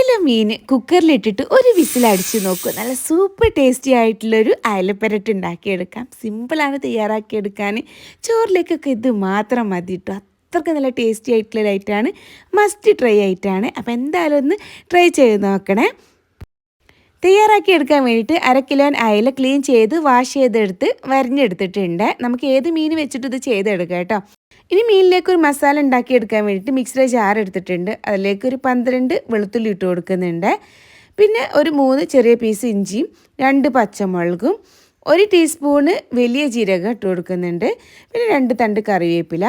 അയല മീൻ കുക്കറിലിട്ടിട്ട് ഒരു വിസിലടിച്ച് നോക്കും. നല്ല സൂപ്പർ ടേസ്റ്റി ആയിട്ടുള്ളൊരു അയലപ്പരട്ട് ഉണ്ടാക്കിയെടുക്കാം. സിമ്പിളാണ് തയ്യാറാക്കിയെടുക്കാൻ. ചോറിലേക്കൊക്കെ ഇത് മാത്രം മതി കേട്ടോ അത്രയ്ക്ക് നല്ല ടേസ്റ്റി ആയിട്ടുള്ളൊരു ഐറ്റമാണ് മസ്റ്റ് ട്രൈ ആയിട്ടാണ് അപ്പോൾ എന്തായാലും ഒന്ന് ട്രൈ ചെയ്ത് നോക്കണേ. തയ്യാറാക്കി എടുക്കാൻ വേണ്ടിയിട്ട് അര കിലോ അയല ക്ലീൻ ചെയ്ത് വാഷ് ചെയ്തെടുത്ത് വരഞ്ഞെടുത്തിട്ടുണ്ട്. നമുക്ക് ഏത് മീൻ വെച്ചിട്ട് ഇത് ചെയ്തെടുക്കാം കേട്ടോ. ഇനി മീനിലേക്ക് ഒരു മസാല ഉണ്ടാക്കി എടുക്കാൻ വേണ്ടിയിട്ട് മിക്സിയുടെ ജാർ എടുത്തിട്ടുണ്ട്. അതിലേക്ക് ഒരു പന്ത്രണ്ട് വെളുത്തുള്ളി ഇട്ട് കൊടുക്കുന്നുണ്ട്. പിന്നെ ഒരു മൂന്ന് ചെറിയ പീസ് ഇഞ്ചിയും രണ്ട് പച്ചമുളകും ഒരു ടീസ്പൂണ് വലിയ ജീരകം ഇട്ട് കൊടുക്കുന്നുണ്ട്. പിന്നെ രണ്ട് തണ്ട് കറിവേപ്പില.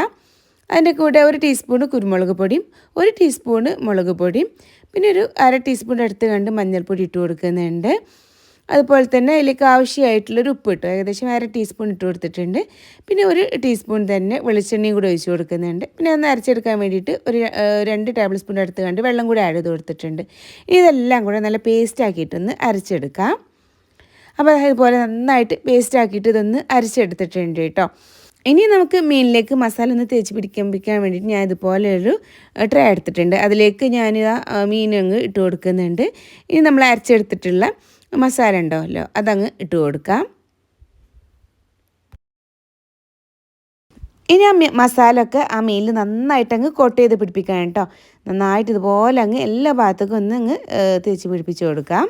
അതിന്റെ കൂടെ ഒരു ടീസ്പൂണ് കുരുമുളക് പൊടിയും ഒരു ടീസ്പൂണ് മുളക് പൊടിയും പിന്നെ ഒരു അര ടീസ്പൂൺ എടുത്ത് കണ്ട് മഞ്ഞൾപ്പൊടി ഇട്ട് കൊടുക്കുന്നുണ്ട്. അതുപോലെ തന്നെ അതിലേക്ക് ആവശ്യമായിട്ടുള്ളൊരു ഉപ്പ് ഇട്ടു ഏകദേശം അര ടീസ്പൂൺ ഇട്ട് കൊടുത്തിട്ടുണ്ട്. പിന്നെ ഒരു ടീസ്പൂൺ തന്നെ വെളിച്ചെണ്ണയും കൂടി ഒഴിച്ച് കൊടുക്കുന്നുണ്ട്. പിന്നെ ഒന്ന് അരച്ചെടുക്കാൻ വേണ്ടിയിട്ട് ഒരു രണ്ട് ടേബിൾ സ്പൂൺ എടുത്ത് കണ്ട് വെള്ളം കൂടി ആഡ് ചെയ്ത് കൊടുത്തിട്ടുണ്ട്. ഇതെല്ലാം കൂടെ നല്ല പേസ്റ്റ് ആക്കിയിട്ടൊന്ന് അരച്ചെടുക്കാം. അപ്പോൾ അതുപോലെ നന്നായിട്ട് പേസ്റ്റ് ആക്കിയിട്ട് ഇതൊന്ന് അരച്ചെടുത്തിട്ടുണ്ട് കേട്ടോ. ഇനി നമുക്ക് മീനിലേക്ക് മസാല ഒന്ന് തേച്ച് പിടിക്കാൻ വേണ്ടിയിട്ട് ഞാൻ ഇതുപോലെ ഒരു ട്രേ എടുത്തിട്ടുണ്ട്. അതിലേക്ക് ഞാൻ മീനങ്ങ് ഇട്ട് കൊടുക്കുന്നുണ്ട്. ഇനി നമ്മൾ അരച്ചെടുത്തിട്ടുള്ള മസാല ഉണ്ടാവല്ലോ അതങ്ങ് ഇട്ട് കൊടുക്കാം. ഇനി ആ മസാല ഒക്കെ ആ മീനിൽ നന്നായിട്ട് അങ്ങ് കോട്ട് ചെയ്ത് പിടിപ്പിക്കാൻ കേട്ടോ. നന്നായിട്ട് ഇതുപോലെ അങ്ങ് എല്ലാ ഭാഗത്തേക്കും ഒന്ന് അങ്ങ് തേച്ച് പിടിപ്പിച്ച് കൊടുക്കാം.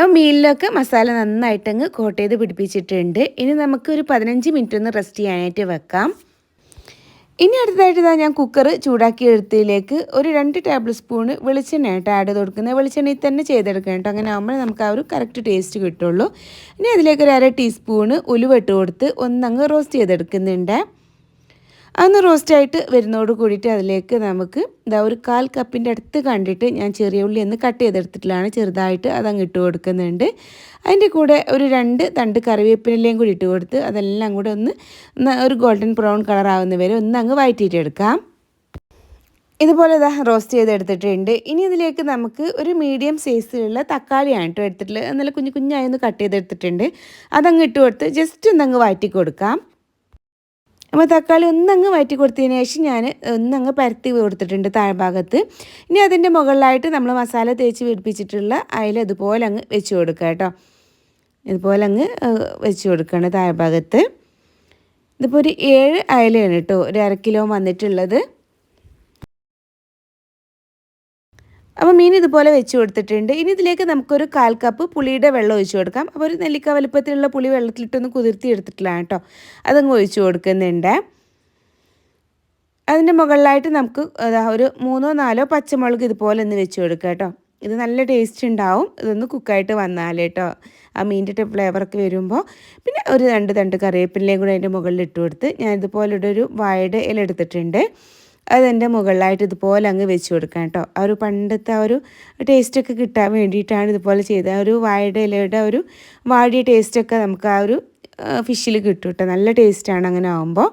ആ മീനിലൊക്കെ മസാല നന്നായിട്ട് അങ്ങ് കോട്ട് ചെയ്ത് പിടിപ്പിച്ചിട്ടുണ്ട്. ഇനി നമുക്ക് ഒരു പതിനഞ്ച് മിനിറ്റ് ഒന്ന് റെസ്റ്റ് ചെയ്യാനായിട്ട് വെക്കാം. ഇനി അടുത്തതായിട്ട് ഞാൻ കുക്കർ ചൂടാക്കി എടുത്തതിലേക്ക് ഒരു രണ്ട് ടേബിൾ സ്പൂണ് വെളിച്ചെണ്ണ ആയിട്ട് ആഡ് ചെയ്ത് കൊടുക്കുന്നത്. വെളിച്ചെണ്ണയിൽ തന്നെ ചെയ്തെടുക്കണം കേട്ടോ അങ്ങനെ ആകുമ്പോൾ നമുക്ക് ആ ഒരു കറക്റ്റ് ടേസ്റ്റ് കിട്ടുള്ളൂ. ഇനി അതിലേക്ക് ഒരു അര ടീസ്പൂണ് ഉലുവ ഇട്ട് കൊടുത്ത് ഒന്നങ്ങ് റോസ്റ്റ് ചെയ്തെടുക്കുന്നുണ്ട്. അന്ന് റോസ്റ്റായിട്ട് വരുന്നതോട് കൂടിയിട്ട് അതിലേക്ക് നമുക്ക് ഇതാ ഒരു കാൽ കപ്പിന്റെ അടുത്ത് കണ്ടിട്ട് ഞാൻ ചെറിയ ഉള്ളി ഒന്ന് കട്ട് ചെയ്തെടുത്തിട്ടുള്ളതാണ്. ചെറുതായിട്ട് അതങ്ങ് ഇട്ട് കൊടുക്കുന്നുണ്ട്. അതിന്റെ കൂടെ ഒരു രണ്ട് തണ്ട് കറിവേപ്പിനെല്ലാം കൂടി ഇട്ട് കൊടുത്ത് അതെല്ലാം കൂടെ ഒന്ന് ഒരു ഗോൾഡൻ ബ്രൗൺ കളർ ആവുന്ന വരെ ഒന്ന് അങ്ങ് വഴറ്റിയിട്ടെടുക്കാം ഇതുപോലെ ഇതാ റോസ്റ്റ് ചെയ്തെടുത്തിട്ടുണ്ട്. ഇനി ഇതിലേക്ക് നമുക്ക് ഒരു മീഡിയം സൈസിലുള്ള തക്കാളിയാണ് കേട്ടോ എടുത്തിട്ടുള്ളത്. നല്ല കുഞ്ഞു കുഞ്ഞായി ഒന്ന് കട്ട് ചെയ്തെടുത്തിട്ടുണ്ട്. അതങ്ങ് ഇട്ട് കൊടുത്ത് ജസ്റ്റ് ഒന്നങ്ങ് വഴറ്റി കൊടുക്കാം അപ്പോൾ തക്കാളി ഒന്നങ്ങ് വയറ്റി കൊടുത്തതിന് ശേഷം ഞാൻ ഒന്നങ്ങ് പരത്തി കൊടുത്തിട്ടുണ്ട് താഴ്ഭാഗത്ത്. ഇനി അതിന്റെ മുകളിലായിട്ട് നമ്മൾ മസാല തേച്ച് പിടിപ്പിച്ചിട്ടുള്ള അയില ഇതുപോലെ അങ്ങ് വെച്ച് കൊടുക്കുക കേട്ടോ. ഇതുപോലെ അങ്ങ് വെച്ച് കൊടുക്കുകയാണ് താഴ്ഭാഗത്ത്. ഇതിപ്പോൾ ഒരു ഏഴ് അയലയാണ് കേട്ടോ. ഒരു അര കിലോ വന്നിട്ടുള്ളത്. അപ്പോൾ മീൻ ഇതുപോലെ വെച്ച് കൊടുത്തിട്ടുണ്ട്. ഇനി ഇതിലേക്ക് നമുക്കൊരു കാൽ കപ്പ് പുളിയുടെ വെള്ളം ഒഴിച്ച് കൊടുക്കാം. അപ്പോൾ ഒരു നെല്ലിക്ക വലുപ്പത്തിലുള്ള പുളി വെള്ളത്തിലിട്ടൊന്ന് കുതിർത്തി എടുത്തിട്ടില്ല കേട്ടോ. അതങ്ങ് ഒഴിച്ച് കൊടുക്കുന്നുണ്ട്. അതിന്റെ മുകളിലായിട്ട് നമുക്ക് ഒരു മൂന്നോ നാലോ പച്ചമുളക് ഇതുപോലെ ഒന്ന് വെച്ച് കൊടുക്കുക കേട്ടോ. ഇത് നല്ല ടേസ്റ്റ് ഉണ്ടാവും. ഇതൊന്ന് കുക്കായിട്ട് വന്നാൽ കേട്ടോ. ആ മീന്റെ ഫ്ലേവറൊക്കെ വരുമ്പോൾ പിന്നെ ഒരു രണ്ട് തണ്ട് കറിവേപ്പിലയും കൂടെ അതിന്റെ മുകളിൽ ഇട്ട് കൊടുത്ത് ഞാൻ ഇതുപോലെ ഒരു വാഴയുടെ ഇല എടുത്തിട്ടുണ്ട്. അതെന്റെ മുകളിലായിട്ട് ഇതുപോലെ അങ്ങ് വെച്ച് കൊടുക്കാം കേട്ടോ. ആ ഒരു പണ്ടത്തെ ആ ഒരു ടേസ്റ്റൊക്കെ കിട്ടാൻ വേണ്ടിയിട്ടാണ് ഇതുപോലെ ചെയ്തത്. ആ ഒരു വാഴയുടെ ഇലയുടെ ഒരു വാടിയ ടേസ്റ്റൊക്കെ നമുക്ക് ആ ഒരു ഫിഷിൽ കിട്ടും കേട്ടോ. നല്ല ടേസ്റ്റാണ് അങ്ങനെ ആകുമ്പോൾ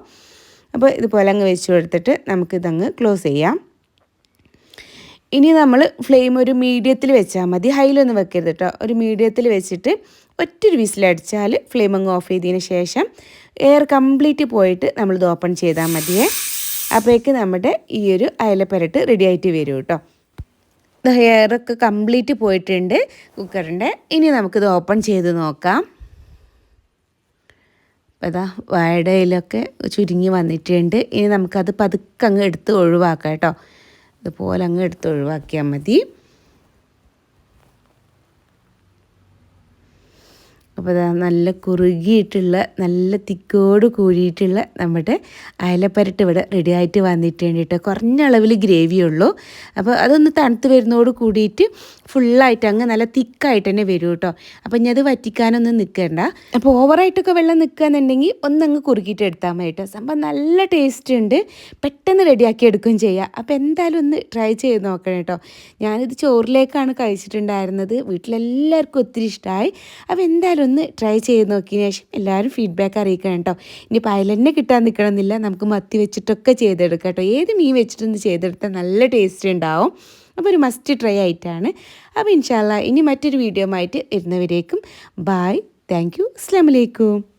അപ്പോൾ ഇതുപോലെ അങ്ങ് വെച്ച് കൊടുത്തിട്ട് നമുക്കിതങ്ങ് ക്ലോസ് ചെയ്യാം. ഇനി നമ്മൾ ഫ്ലെയിം ഒരു മീഡിയത്തിൽ വെച്ചാൽ മതി. ഹൈലൊന്നും വെക്കരുത് കേട്ടോ. ഒരു മീഡിയത്തിൽ വെച്ചിട്ട് ഒറ്റൊരു വിസിലടിച്ചാൽ ഫ്ലെയിം അങ്ങ് ഓഫ് ചെയ്തതിന് ശേഷം എയർ കംപ്ലീറ്റ് പോയിട്ട് നമ്മളിത് ഓപ്പൺ ചെയ്താൽ മതിയേ. അപ്പോഴേക്ക് നമ്മുടെ ഈ ഒരു അയലപ്പരട്ട് റെഡി ആയിട്ട് വരും കേട്ടോ ഹെയറൊക്കെ കംപ്ലീറ്റ് പോയിട്ടുണ്ട്. കുക്കറിന്റെ. ഇനി നമുക്കിത് ഓപ്പൺ ചെയ്ത് നോക്കാം. അപ്പോൾ അതാ വാഴയിലൊക്കെ ചുരുങ്ങി വന്നിട്ടുണ്ട്. ഇനി നമുക്കത് പതുക്കെ അങ്ങ് എടുത്ത് ഒഴിവാക്കാം കേട്ടോ ഇതുപോലെ അങ്ങ് എടുത്ത് ഒഴിവാക്കിയാൽ മതി. അപ്പോൾ നല്ല കുറുകിയിട്ടുള്ള നല്ല തിക്കോട് കൂടിയിട്ടുള്ള നമ്മുടെ അയലപ്പരട്ട് ഇവിടെ റെഡി ആയിട്ട് വന്നിട്ട് വേണ്ടിയിട്ട് കുറഞ്ഞ അളവിൽ ഗ്രേവി ഉള്ളൂ. അപ്പോൾ അതൊന്ന് തണുത്ത് വരുന്നതോട് കൂടിയിട്ട് ഫുള്ളായിട്ട് അങ്ങ് നല്ല തിക്കായിട്ട് തന്നെ വരും കേട്ടോ. അപ്പോൾ ഇനി അത് വറ്റിക്കാനൊന്നും നിൽക്കണ്ട അപ്പോൾ ഓവറായിട്ടൊക്കെ വെള്ളം നിൽക്കുകയെന്നുണ്ടെങ്കിൽ ഒന്നങ്ങ് കുറുക്കിയിട്ട് എടുത്താൽ മതി കേട്ടോ. സംഭവം നല്ല ടേസ്റ്റ് ഉണ്ട്. പെട്ടെന്ന് റെഡിയാക്കി എടുക്കുകയും ചെയ്യുക അപ്പോൾ എന്തായാലും ഒന്ന് ട്രൈ ചെയ്ത് നോക്കണം കേട്ടോ. ഞാനിത് ചോറിലേക്കാണ് കഴിച്ചിട്ടുണ്ടായിരുന്നത്. വീട്ടിലെല്ലാവർക്കും ഒത്തിരി ഇഷ്ടമായി അപ്പോൾ എന്തായാലും ഒന്ന് ട്രൈ ചെയ്ത് നോക്കിയതിന് ശേഷം എല്ലാവരും ഫീഡ്ബാക്ക് അറിയിക്കണം കേട്ടോ ഇനി പയലന്നെ കിട്ടാൻ നിൽക്കണമെന്നില്ല നമുക്ക് മത്തി വെച്ചിട്ടൊക്കെ ചെയ്തെടുക്കാം കേട്ടോ ഏത് മീൻ വെച്ചിട്ടൊന്ന് ചെയ്തെടുത്താൽ നല്ല ടേസ്റ്റ് ഉണ്ടാവും. അപ്പോൾ ഒരു മസ്റ്റ് ട്രൈ ആയിട്ടാണ്. അപ്പോൾ ഇൻഷാല്ല ഇനി മറ്റൊരു വീഡിയോ ആയിട്ട് വരുന്നവരേക്കും ബായ് താങ്ക് യു അസ്ലാമലൈക്കും